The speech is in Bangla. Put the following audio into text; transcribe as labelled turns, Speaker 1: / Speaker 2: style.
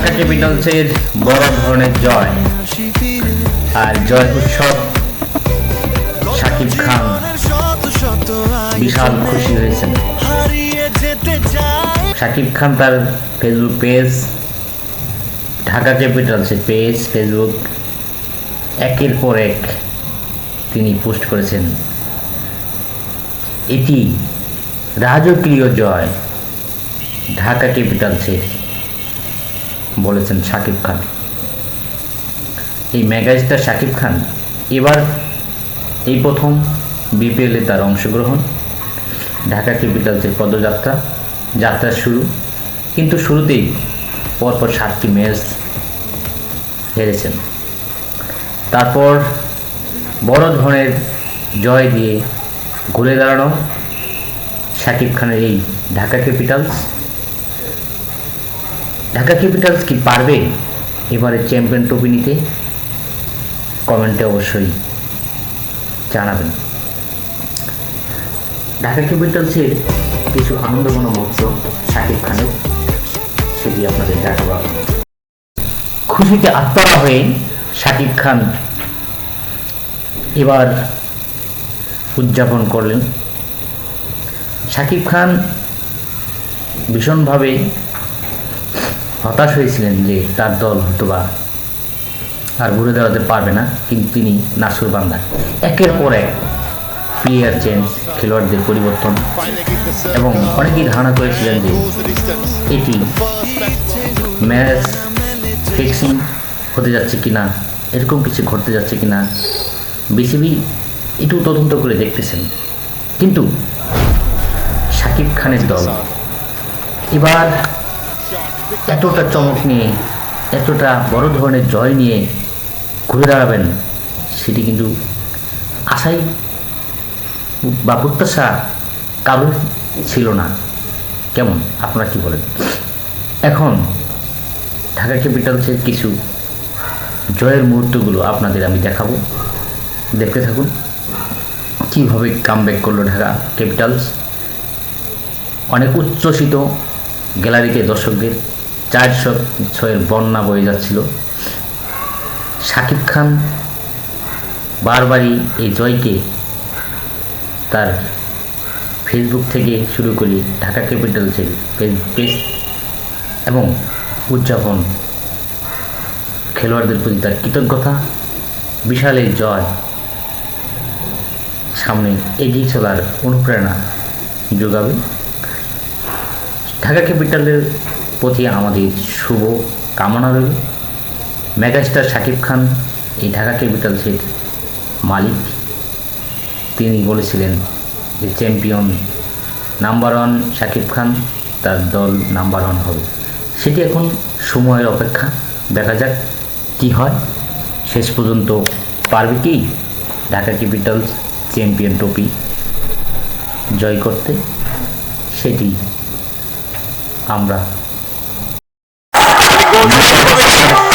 Speaker 1: ঢাকা ক্যাপিটালসের বড় ধরনের জয় আর জয় উৎসব শাকিব খান বিশাল খুশি হয়েছেন। শাকিব খান তার ফেসবুক পেজ ঢাকা ক্যাপিটালসের পেজ ফেসবুক একের পর এক তিনি পোস্ট করেছেন। এটি রাজকীয় জয় ঢাকা ক্যাপিটালসের বলেছেন শাকিব খান। এই মেগাস্টার শাকিব খান। এবার এই প্রথম বিপিএলে তার অংশগ্রহণ, ঢাকা ক্যাপিটালসের পদযাত্রা যাত্রা শুরু। কিন্তু শুরুতেই পরপর সাতটি ম্যাচ হেরেছেন। তারপর বড় ধরনের জয় দিয়ে ঘুরে দাঁড়ানো শাকিব খানের এই ঢাকা ক্যাপিটালস। ঢাকা ক্যাপিটালস কি পারবে এবারে চ্যাম্পিয়ন ট্রফি নিতে? কমেন্টে অবশ্যই জানাবেন। ঢাকা ক্যাপিটালসের কিছু আনন্দঘন মুহূর্ত শাকিব খানের, সেটি আপনাদের দেখাবো। খুশিতে আত্মরা হয়ে শাকিব খান এবার উদযাপন করলেন। শাকিব খান ভীষণভাবে হতাশ হয়েছিলেন যে তার দল হয়তোবা আর ঘুরে দাঁড়াতে পারবে না, কিন্তু তিনি নাসুর বান্দা। একের পর এক প্লেয়ার চেঞ্জ, খেলোয়াড়দের পরিবর্তন। এবং অনেকেই ধারণা করেছিলেন যে এটি ম্যাচ ফিক্সিং হতে যাচ্ছে কিনা, এরকম কিছু ঘটতে যাচ্ছে কিনা, বিসিবি একটু তদন্ত করে দেখতেছেন। কিন্তু শাকিব খানের দল এবার এতটা চমক নিয়ে, এতটা বড় ধরনের জয় নিয়ে ঘুরে দাঁড়াবেন, সেটি কিন্তু আশাই বা প্রত্যাশা কারোর ছিল না। কেমন? আপনারা কি বলেন? এখন ঢাকা ক্যাপিটালসের কিছু জয়ের মুহূর্তগুলো আপনাদের আমি দেখাবো। দেখতে থাকুন, কীভাবে কামব্যাক করল ঢাকা ক্যাপিটালস। অনেক উচ্ছ্বসিত গ্যালারিতে দর্শকদের চারশো ছয়ের বন্যা বয়ে যাচ্ছিল। শাকিব খান বারবারই এই জয়কে তার ফেসবুক থেকে শুরু করে ঢাকা ক্যাপিটালসের পেজ এবং উদযাপন খেলোয়াড়দের প্রতি তার কৃতজ্ঞতা। বিশাল এই জয় সামনে এগিয়ে চলার অনুপ্রেরণা যোগাবে। ঢাকা ক্যাপিটালের প্রতি আমাদের শুভ কামনা রইল। মেগাস্টার শাকিব খান, এই ঢাকা ক্যাপিটালসের মালিক, তিনি বলেছিলেন যে champion number one Shakib Khan, তার দল নাম্বার ওয়ান হবে। সেটি এখন সময়ের অপেক্ষা। দেখা যাক কি হয়। শেষ পর্যন্ত পারবে কি ঢাকা ক্যাপিটালস চ্যাম্পিয়ন ট্রফি জয় করতে? সেটি আমরা 我们是祖国的花朵。